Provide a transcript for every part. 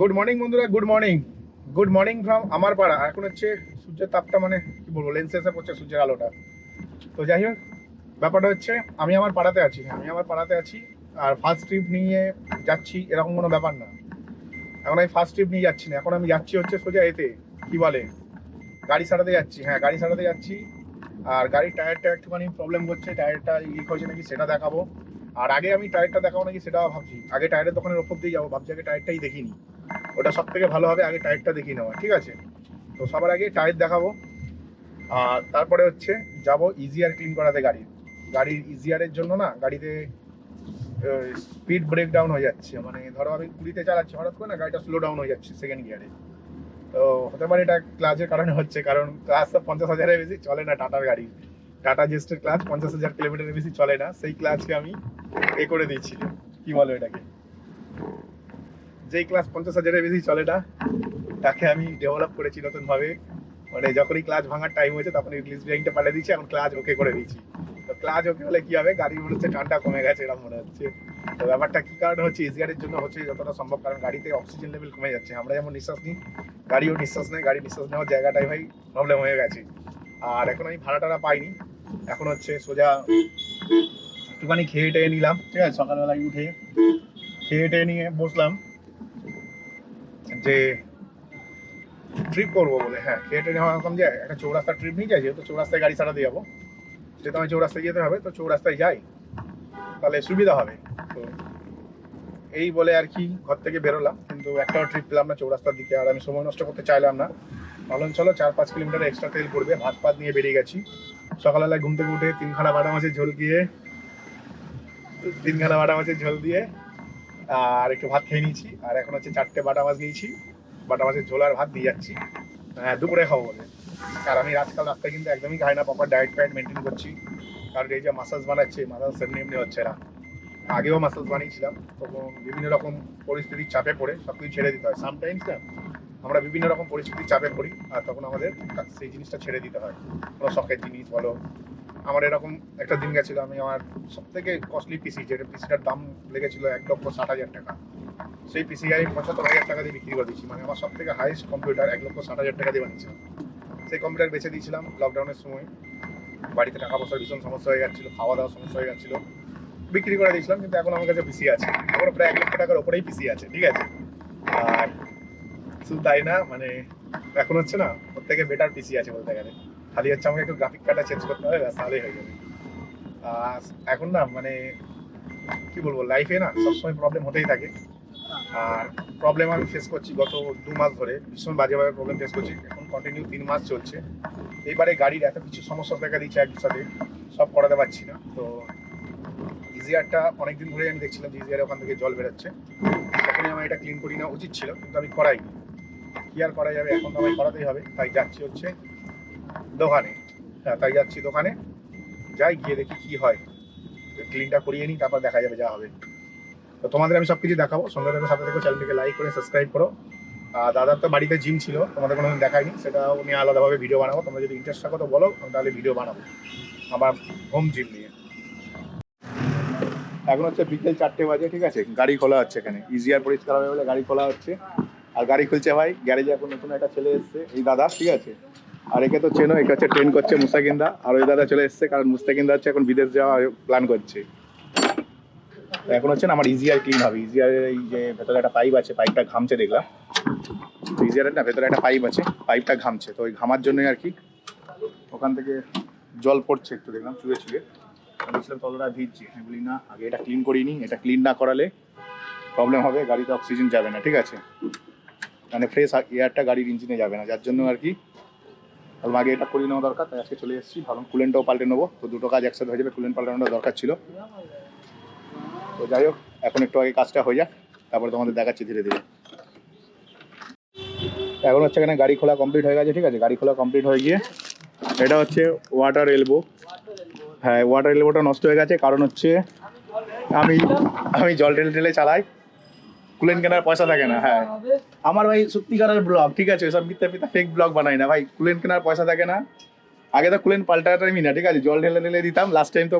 Good morning বন্ধুরা good morning good morning from আমার পাড়া। এখন হচ্ছে সূর্যের তাপটা মানে কি বলব লেন্সে এসে পড়ছে সূর্যের আলোটা। তো যাই হোক, ব্যাপারটা হচ্ছে আমি আমার পাড়াতে আছি, আমি আমার পাড়াতে আছি, আর ফার্স্ট ট্রিপ নিয়ে যাচ্ছি এরকম কোনো ব্যাপার না। এখন আমি ফার্স্ট ট্রিপ নিয়ে যাচ্ছি না, এখন আমি যাচ্ছি হচ্ছে সোজা এতে, কি বলে, গাড়ি সারাতে যাচ্ছি। হ্যাঁ গাড়ি সারাতে যাচ্ছি, আর গাড়ির টায়ারটা একটুখানি প্রবলেম করছে টায়ারটা লিক হয়েছে নাকি সেটা দেখাবো। আর আগে আমি টায়ারটা দেখাবো নাকি সেটাও ভাবছি। আগে টায়ারের দোকানের ওপর দিয়ে যাব, ভাবছি আগে টায়ারটাই দেখিনি। ওটা সব থেকে ভালো হবে, আগে টায়ারটা দেখিয়ে নেওয়া, ঠিক আছে? তো সবার আগে টায়ার দেখাবো। আর তারপরে হচ্ছে যাব ইজিয়ার ক্লিন করাতে গাড়ির গাড়ির ইজিয়ারের জন্য না, গাড়িতে স্পিড ব্রেক ডাউন হয়ে যাচ্ছে। মানে ধরো আমি কুড়িতে চালাচ্ছি, হঠাৎ করে না গাড়িটা স্লো ডাউন হয়ে যাচ্ছে সেকেন্ড গিয়ারে তো হতে পারে এটা ক্লাচের কারণে হচ্ছে, কারণ ক্লাস তো পঞ্চাশ হাজারের বেশি চলে না টাটার গাড়ি। টাটা জেস্টের ক্লাচ পঞ্চাশ হাজার কিলোমিটারের বেশি চলে না, সেই ক্লাচকে আমি এ করে দিয়েছিল কি বলো এটাকে? যেই ক্লাস পঞ্চাশ হাজারের বেশি চলে না, তাকে আমি ডেভেলপ করেছি নতুনভাবে। মানে যখনই ক্লাচ ভাঙার টাইম হয়েছে তখন ইংলিশ ব্রেকিংটা পাঠিয়ে দিয়েছি, এখন ক্লাচ ওকে করে দিয়েছি। তো ক্লাচ ওকে হলে কি হবে? গাড়ি মনে হচ্ছে টানটা কমে গেছে, এরকম মনে হচ্ছে। তো ব্যাপারটা কী কারণে হচ্ছে? ইজিয়ারের জন্য হচ্ছে যতটা সম্ভব, কারণ গাড়িতে অক্সিজেন লেভেল কমে যাচ্ছে। আমরা যেমন নিঃশ্বাস নিই, গাড়িও নিঃশ্বাস নেয়, গাড়ি নিঃশ্বাস নেওয়ার জায়গাটাই ভাই প্রবলেম হয়ে গেছে। আর এখন আমি ভাড়া টাড়া পাইনি। এখন হচ্ছে সোজা একটুখানি খেয়ে টেয়ে নিলাম, ঠিক আছে? সকালবেলায় উঠে খেয়ে টেয়ে নিয়ে বসলাম। যে ট্রিপ করব বলে হ্যাঁ খেয়ে টেয়ে নেওয়া রকম যে একটা চৌরাস্তা ট্রিপ নিয়ে যাই, যেহেতু চৌরাস্তায় গাড়ি ছাড়া দিয়ে যাব সেহেতু আমি চৌরাস্তায় যেতে হবে, তো চৌরাস্তায় যাই, তাহলে সুবিধা হবে। তো এই বলে আর কি ঘর থেকে বেরোলাম, কিন্তু একটাও ট্রিপ পেলাম না চৌরাস্তার দিকে, আর আমি সময় নষ্ট করতে চাইলাম না। ভাবলাম, চলো চার পাঁচ কিলোমিটার এক্সট্রা তেল পড়বে, ভাত পাত নিয়ে বেরিয়ে গেছি। সকালবেলায় ঘুম থেকে উঠে তিনখানা বাটা মাছের ঝোল দিয়ে, তিনখানা বাটা মাছের ঝোল দিয়ে আর একটু ভাত খেয়ে নিয়েছি। আর এখন হচ্ছে চারটে বাটা মাছ নিয়েছি বাটা মাছের ঝোল আর ভাত দিয়ে যাচ্ছি। হ্যাঁ দুপুরে খাব বলে। আর আমি আজকাল রাস্তায় কিন্তু একদমই খাই না। প্রপার ডায়েট ফায়েট মেনটেন করছি। কারণ এই যে মাসাজ বানাচ্ছে মাসাজ এমনি এমনি হচ্ছে না। আগেও মাসাজ বানিয়েছিলাম। তখন বিভিন্ন রকম পরিস্থিতির চাপে পড়ে সব কিছু ছেড়ে দিতে হয়। সামটাইমস না, আমরা বিভিন্ন রকম পরিস্থিতির চাপে পড়ি। আর তখন আমাদের সেই জিনিসটা ছেড়ে দিতে হয়। কোনো শখের জিনিস বলো আমার এরকম একটা দিন গেছিল, আমি আমার সব থেকে কস্টলি পিসি যেটা পিসিটার দাম লেগেছিল এক লক্ষ ষাট হাজার টাকা, সেই পিসি আমি পঁচাত্তর হাজার টাকা দিয়ে বিক্রি করে দিয়েছি। মানে আমার সব থেকে হাইস্ট কম্পিউটার এক লক্ষ ষাট হাজার টাকা দিয়ে বানিয়েছিলাম। সেই কম্পিউটার বেছে দিয়েছিলাম লকডাউনের সময়। বাড়িতে টাকা পয়সার ভীষণ সমস্যা হয়ে যাচ্ছিল, খাওয়া দাওয়ার সমস্যা হয়ে যাচ্ছিল। বিক্রি করে দিয়েছিলাম, কিন্তু এখন আমার কাছে পিসি আছে। এখন প্রায় এক লক্ষ টাকার ওপরেই পিসি আছে, ঠিক আছে? আর শুধু তাই না মানে এখন হচ্ছে না থেকে বেটার পিসি আছে বলতে গেলে। খালি হচ্ছে আমাকে একটু গ্রাফিক কার্ডটা চেঞ্জ করতে হবে, ব্যাস, তাহলেই হয়ে যাবে। আর এখন না মানে কি বলব লাইফে না সবসময় প্রবলেম হতেই থাকে। আর প্রবলেম আমি ফেস করছি গত দু মাস ধরে, ভীষণ বাজেভাবে প্রবলেম ফেস করছি। এখন কন্টিনিউ তিন মাস চলছে। এইবারে গাড়ির এত কিছু সমস্যা দেখা দিচ্ছে একসাথে সব করাতে পারছি না। তো ইজিয়ারটা অনেকদিন ধরেই আমি দেখছিলাম যে ইজিয়ারে ওখান থেকে জল বেরোচ্ছে। তখনই আমার এটা ক্লিন করি না উচিত ছিল, কিন্তু আমি করাইনি। কি আর করা যাবে, এখন তো আমায় করাতেই হবে, তাই যাচ্ছি হচ্ছে দোকানে। হ্যাঁ তাই যাচ্ছি দোকানে। যাই গিয়ে দেখি কি হয়। ক্লিনটা করিয়ে নিই, তারপর দেখা যাবে যা হবে। তো তোমাদের আমি সব কিছু দেখাবো। সন্ধ্যা থেকে সাথে থেকে চ্যানেলটিকে লাইক করে সাবস্ক্রাইব করো। আর দাদার তো বাড়িতে জিম ছিল, তোমাদের কোনোদিন দেখাইনি সেটাও নিয়ে আলাদাভাবে ভিডিও বানাবো। তোমরা যদি ইন্টারেস্ট থাকো তো বলো, আমি তাহলে ভিডিও বানাবো। আমার হোম জিম নিয়ে। এখন হচ্ছে বিকেল চারটে বাজে, ঠিক আছে? গাড়ি খোলা হচ্ছে এখানে। ইজিয়ার পরিষ্কার হবে বলে গাড়ি খোলা হচ্ছে। আর গাড়ি খুলছে ভাই গ্যারেজে এখন নতুন একটা ছেলে এসছে, এই দাদা, ঠিক আছে? আর একে তো চেনো, একে হচ্ছে ট্রেন করছে মুস্তাকিন্দা আর ওই দাদা চলে এসছে, কারণ মুস্তাকিন্দা হচ্ছে এখন বিদেশ যাওয়া প্ল্যান করছে। এখন হচ্ছে না, আমার ইজিয়ার ক্লিন হবে। ইজিয়ারের এই যে ভেতরে একটা পাইপ আছে পাইপটা ঘামছে দেখলাম। ইজিয়ারের না, ভেতরে একটা পাইপ আছে পাইপটা ঘামছে। তো ওই ঘামার জন্যই আর কি ওখান থেকে জল পড়ছে একটু দেখলাম, চুয়ে চুয়ে। বলছিলাম তলটা ভিজছে। আমি বলি, না, আগে এটা ক্লিন করিনি, এটা ক্লিন না করালে প্রবলেম হবে, গাড়িতে অক্সিজেন যাবে না। ঠিক আছে? মানে ফ্রেশ এয়ারটা গাড়ির ইঞ্জিনে যাবে না। যার জন্য আর কি তাহলে আগে এটা করিয়ে নেওয়া দরকার, তাই আজকে চলে এসেছি। ভাবলাম কুলেনটাও পাল্টে নেব। তো দুটো কাজ একসাথে হয়ে যাবে, কুলেন পাল্টানোটা দরকার ছিল। তো যাই হোক, এখন একটু আগে কাজটা হয়ে যাক, তারপরে তোমাদের দেখাচ্ছি ধীরে ধীরে। এখন হচ্ছে এখানে গাড়ি খোলা কমপ্লিট হয়ে গেছে, ঠিক আছে? গাড়ি খোলা কমপ্লিট হয়ে গিয়ে, এটা হচ্ছে ওয়াটার এলবো হ্যাঁ ওয়াটার এলবোটা নষ্ট হয়ে গেছে, কারণ হচ্ছে আমি আমি জল ঢেলে ঢেলে চালাই। কুলেন কেনার পয়সা থাকে না হ্যাঁ। আমার ভাই সত্যিকারের ব্লগ ঠিক আছে সব মিথ্যা মিথ্যা ফেক ব্লগ বানাই না। ভাই কুলেন কেনার পয়সা থাকে না। আগে তো কুলেন পাল্টাটাই না ঠিক আছে জল ঢেলে ঢেলে দিতাম লাস্ট টাইম তো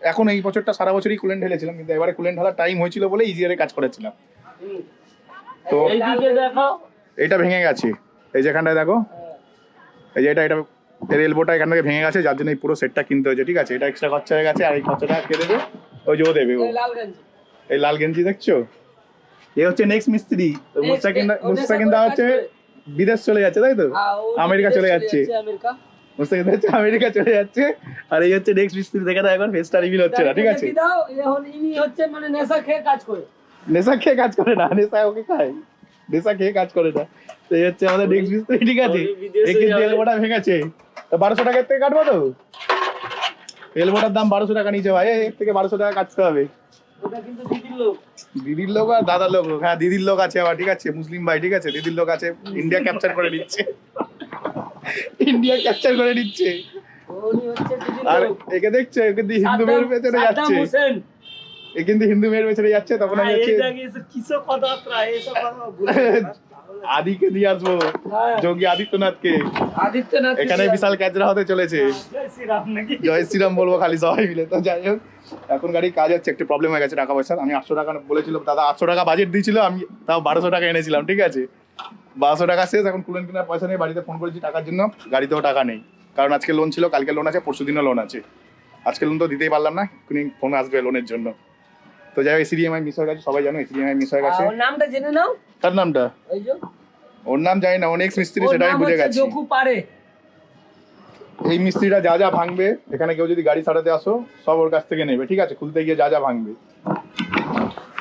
এখন এই বছরটা সারা বছরই কুলেন ঢেলেছিলাম কিন্তু এবারে কুলেন ঢালার টাইম হয়েছিল বলে ইজিয়ারে কাজ করেছিলাম। তো এটা ভেঙে গেছে। এই যেখানটায় দেখো এই যে এটা এটা এর এলবোটা এখান থেকে ভেঙে গেছে যার জন্য এই পুরো সেটটা কিনতে হয়েছে ঠিক আছে। এটা এক্সট্রা খরচা হয়ে গেছে আর এই খরচাটা কে দেবে ওই যে ও দেবে ও। এই লাল গেঞ্জি দেখছ? এ হচ্ছে নেক্সট মিস্ত্রি। তো মুস্তাকিন Next, ও মুস্তাকিন নেশা দা করে হচ্ছে বিদেশ চলে যাচ্ছে তাই তো? আমেরিকা চলে যাচ্ছে আমেরিকা। মুস্তাকিন দা হচ্ছে আমেরিকা চলে যাচ্ছে। আর এই হচ্ছে নেক্সট মিস্ত্রি দেখে না এখন ফেসটা রিভিল হচ্ছে না ঠিক আছে? এখন ইনি হচ্ছে মানে নেশা খেয়ে কাজ করে। নেশা খেয়ে কাজ করে না নেশা ওকে খায়। নেশা খেয়ে কাজ করে না। তো এই হচ্ছে আমাদের নেক্সট মিস্ত্রি ঠিক আছে? কিন্তু যাবে। এলবোটা ভেঙেছে তো বারোশো টাকার থেকে কাটবো তো? তেল এলবোটার দাম বারোশো টাকা নিচে ভাই। এর থেকে বারোশো টাকা কাটতে হবে। দিদির লোক আর দাদার লোক। হ্যাঁ দিদির লোক আছে আবার ঠিক আছে মুসলিম ভাই ঠিক আছে দিদির লোক আছে। ইন্ডিয়া ক্যাপচার করে নিচ্ছে। ইন্ডিয়া ক্যাপচার করে নিচ্ছে। আর একে দেখছে একে দিয়ে হিন্দু মেয়ের পেছনে যাচ্ছে। এ কিন্তু হিন্দু মেয়ের পেছনে যাচ্ছে তখন আমি হ্যাঁ, হচ্ছে কিসব কথাবার্তা এসব কথা আদিকে দিয়ে আসব। হ্যাঁ। যোগী আদিত্যনাথকে। আদিত্যনাথ এখানে বিশাল ক্যাচরা হতে চলেছে। জয় শ্রীরাম নাকি? জয় শ্রীরাম বলব খালি সবাই মিলে। তো যাই হোক এখন গাড়ির কাজ হচ্ছে একটু প্রবলেম হয়ে গেছে টাকা পয়সার। আমি আটশো টাকা বলেছিলাম দাদা আটশো টাকা বাজেট দিয়েছিল আমি তাও বারোশো টাকা এনেছিলাম ঠিক আছে? বারোশো টাকা শেষ এখন কুলেন কেনার পয়সা নেই বাড়িতে ফোন করেছি টাকার জন্য গাড়িতেও টাকা নেই। কারণ আজকে লোন ছিল কালকে লোন আছে পরশু দিনও লোন আছে। আজকে লোন তো দিতেই পারলাম না ফোন আসবে লোনের জন্য। তো যাই হোক এসিডিএমআই মিস হয়ে গেছে সবাই জানো এসিডিএমআই মিস হয়ে গেছে। ওর নামটা জেনে নাও। তার নামটা? ওই যে। ওর নাম জানি না অনেক মিস্ত্রি ওর সেটা আমি বুঝে গেছি। জকু পারে এই মিস্ত্রিটা যা যা ভাঙবে এখানে কেউ যদি গাড়ি সারাতে আসো সব ওর কাছ থেকে নেবে ঠিক আছে? খুলতে গিয়ে যা যা ভাঙবে।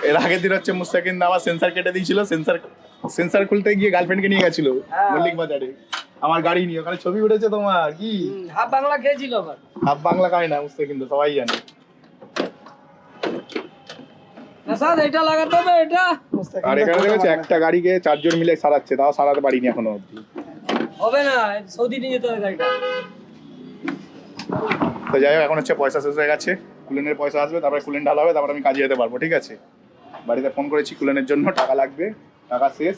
এর আগের দিন হচ্ছে মুস্তাকিন আমার সেন্সার কেটে দিয়েছিল সেন্সার সেন্সার খুলতে গিয়ে গার্লফ্রেন্ডকে নিয়ে গেছিল হ্যাঁ। মল্লিক বাজারে। আমার গাড়ি নিয়ে ওখানে ছবি উঠেছে তোমার কি? হাফ বাংলা খেয়েছিল আবার। হাফ বাংলা খায় না মুস্তাকিন তো সবাই জানে। নাসাদ এটা লাগাতে হবে এটা। আর এখানে দেখেছ একটা গাড়িকে চারজন মিলে সারাচ্ছে তাও সারাতে পারিনি এখনও অব্দি হবে না সৌদি নিয়ে যেতে হবে গাড়িটা। তো যাই হোক এখন হচ্ছে পয়সা শেষ হয়ে গেছে। কুলেনের পয়সা আসবে তারপরে কুলেন ঢালা হবে তারপরে আমি কাজে যেতে পারব ঠিক আছে? বাড়িতে ফোন করেছি কুলেনের জন্য টাকা লাগবে টাকা শেষ।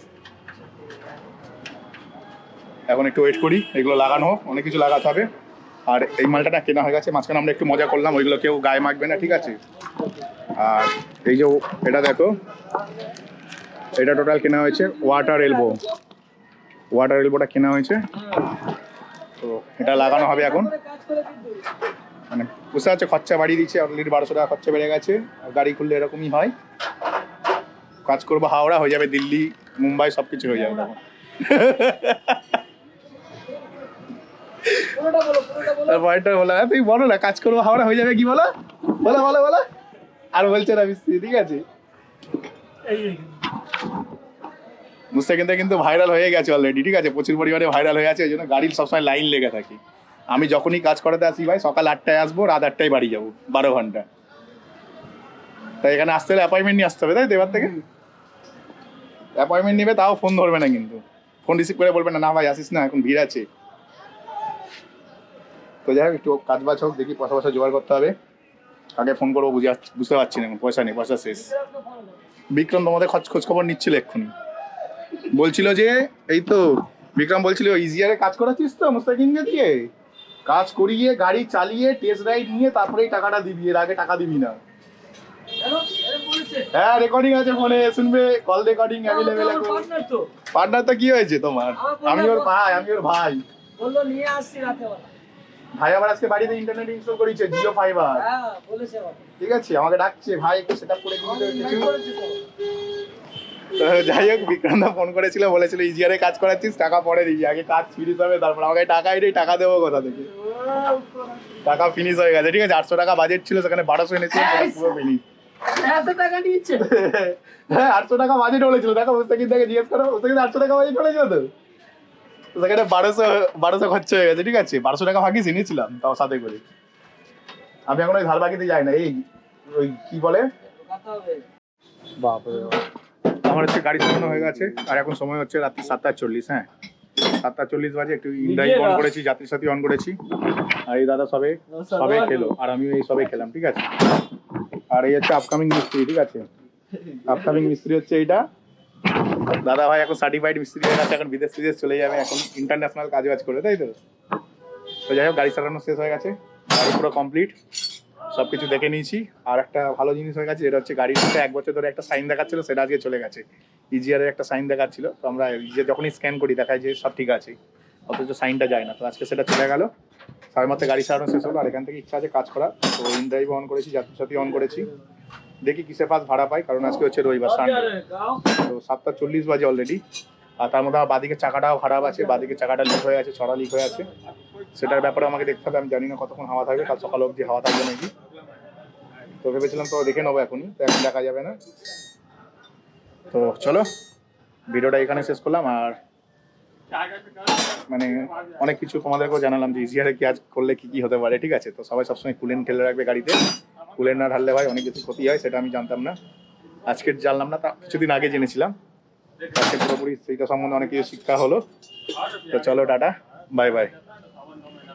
এখন একটু ওয়েট করি এগুলো লাগানো হোক অনেক কিছু লাগাতে হবে। আর এই মালটা না কেনা হয়ে গেছে, মাঝখানে আমরা একটু মজা করলাম, ওইগুলো কেউ গায়ে মাখবে না, ঠিক আছে? আর এই যে এটা দেখো, এটা টোটাল কেনা হয়েছে ওয়াটার এলবো ওয়াটার এলবোটা কেনা হয়েছে। তো এটা লাগানো হবে এখন। মানে বুঝতে পারছ খরচা বাড়িয়ে দিচ্ছে অলরেডি বারোশো টাকা খরচা বেড়ে গেছে। গাড়ি খুললে এরকমই হয়। কাজ করব, হাওড়া হয়ে যাবে, দিল্লি, মুম্বাই সব কিছু হয়ে যাবে। তখন পুরোটা বলো বলা। তুই বলো। না কাজ করব হাওড়া হয়ে যাবে কি বলো? বলো বলো বলো। আর বলছে না মিস্ত্রি ঠিক আছে? মুস্তাকিনটা কিন্তু ভাইরাল হয়ে গেছে অলরেডি ঠিক আছে? প্রচুর পরিমাণে ভাইরাল হয়ে আছে ওই জন্য গাড়ির সবসময় লাইন লেগে থাকে। আমি যখনই কাজ করাতে আসি ভাই সকাল আটটায় আসব রাত আটটায় বাড়ি যাব বারো ঘণ্টা। তাই এখানে আসতে হলে অ্যাপয়েন্টমেন্ট নিয়ে আসতে হবে তাই তো এবার থেকে? অ্যাপয়েন্টমেন্ট নেবে তাও ফোন ধরবে না কিন্তু। ফোন রিসিভ করে বলবে না না ভাই আসিস না এখন ভিড় আছে। তো যাই হোক একটু কাজ বাজ হোক দেখি পয়সা পয়সা জোগাড় করতে হবে। আগে ফোন করব বুঝে বুঝতে পারছি না এখন পয়সা নেই পয়সা শেষ। বিক্রম তোমাদের খোঁজ খোঁজ খবর নিচ্ছিল এক্ষুনি। বলছিল যে এই তো বিক্রম বলছিল ইজিয়ারে কাজ করাচ্ছিস তো মুস্তাকিনকে দিয়ে? কাজ করিয়ে গাড়ি চালিয়ে টেস্ট রাইড নিয়ে তারপরেই টাকাটা দিবি এর আগে টাকা দিবি না। হ্যাঁ রেকর্ডিং আছে ফোনে শুনবে? কল রেকর্ডিং অ্যাভেলেবেল পার্টনার তো কি হয়েছে তোমার? আমি ওর ভাই আমি ওর ভাই। বলল নিয়ে আসছি রাতে ভাই আবার আজকে বাড়িতে ইন্টারনেট ইনস্টল করেছে জিও ফাইবার হ্যাঁ আমার ঠিক আছে আমাকে ডাকছে ভাই একটু সেট করে যাই হোক বিক্রান্ত ফোন করেছিল বলেছিল ইজিয়ারে কাজ করাচ্ছিস টাকা পরে দিবি আগে কাজ ফিনিশ হবে তারপর আমাকে টাকাই নেই টাকা দেবো কোথা থেকে? টাকা ফিনিশ হয়ে গেছে ঠিক আছে আটশো টাকা বাজেট ছিল সেখানে বারোশো এনেছিল পুরো ফিনিশ এত টাকা নিচ্ছে হ্যাঁ আটশো টাকা বাজেট বলেছিল দেখো মুস্তাকিন থেকে জিজ্ঞেস করো মুস্তাকিন আটশো টাকা বাজেট বলেছিল তো? সেখানে বারোশো বারোশো খরচা হয়ে গেছে ঠিক আছে? বারোশো টাকা ভাগিস এনেছিলাম তাও সাথে করে। আমি এখন ওই ধার বাকিতে যাই না এই ওই কি বলে? বাপরে আমার হচ্ছে গাড়ি চালানো হয়ে গেছে আর এখন সময় হচ্ছে রাত্রি সাতটা চল্লিশ হ্যাঁ? সাতটা চল্লিশ বাজে একটু ইন্ডাইভ অন করেছি যাত্রী সাথী অন করেছি। আর এই দাদা সবে সবে খেলো আর আমিও এই সবে খেলাম ঠিক আছে? আর এই হচ্ছে আপকামিং মিস্ত্রি ঠিক আছে? আপকামিং মিস্ত্রি হচ্ছে এইটা দাদা ভাই এখন সার্টিফাইড মিস্ত্রি হয়ে গেছে এখন বিদেশ বিদেশ চলে যাবে, এখন ইন্টারন্যাশনাল কাজ বাজ করে, তাই তো? তো যাই হোক, গাড়ি চালানো শেষ হয়ে গেছে, গাড়ি পুরো কমপ্লিট সব কিছু দেখে নিয়েছি। আর একটা ভালো জিনিস হয়ে গেছে, যেটা হচ্ছে গাড়ির এক বছর ধরে একটা সাইন দেখাচ্ছিল, সেটা আজকে চলে গেছে। ইজিআরের একটা সাইন দেখাচ্ছিল, তো আমরা ইজিআর যখনই স্ক্যান করি, দেখায় যে সব ঠিক আছে, অথচ সাইনটা যায় না। তো আজকে সেটা চলে গেল সাড়ে মাত্র গাড়ি সারানো শেষ হলো, আর এখান থেকে ইচ্ছা আছে কাজ করা তো ইন ড্রাইভ অন করেছি, যাত্রী সাথী অন করেছি। দেখি কিসে পাস ভাড়া পাই কারণ আজকে হচ্ছে রবিবার সানডে তো সাতটা চল্লিশ বাজে অলরেডি আর তার মধ্যে আমার বাদিকে চাকাটাও খারাপ আছে বাদিকে চাকাটা লিক হয়ে আছে ছড়া লিক হয়ে আছে। সেটার ব্যাপারে আমাকে দেখতে হবে আমি জানি না কতক্ষণ হাওয়া থাকবে কাল সকাল অবধি হাওয়া থাকবে নাকি। তো ভেবেছিলাম তো দেখে নেব এখনই তো এখন দেখা যাবে না। তো চলো ভিডিওটা এখানে শেষ করলাম আর মানে অনেক কিছু তোমাদেরকেও জানালাম যে ইজিয়ারে কি আজ করলে কি কি হতে পারে ঠিক আছে? তো সবাই সবসময় কুলেন ঠেলে রাখবে গাড়িতে। কুলেন না ঢাললে ভাই অনেক কিছু ক্ষতি হয়, সেটা আমি জানতাম না। আজকের জানলাম না, তা কিছুদিন আগে জেনেছিলাম। আজকে পুরোপুরি সেইটা সম্বন্ধে অনেক কিছু শিক্ষা হলো। তো চলো, টাটা। Bye bye.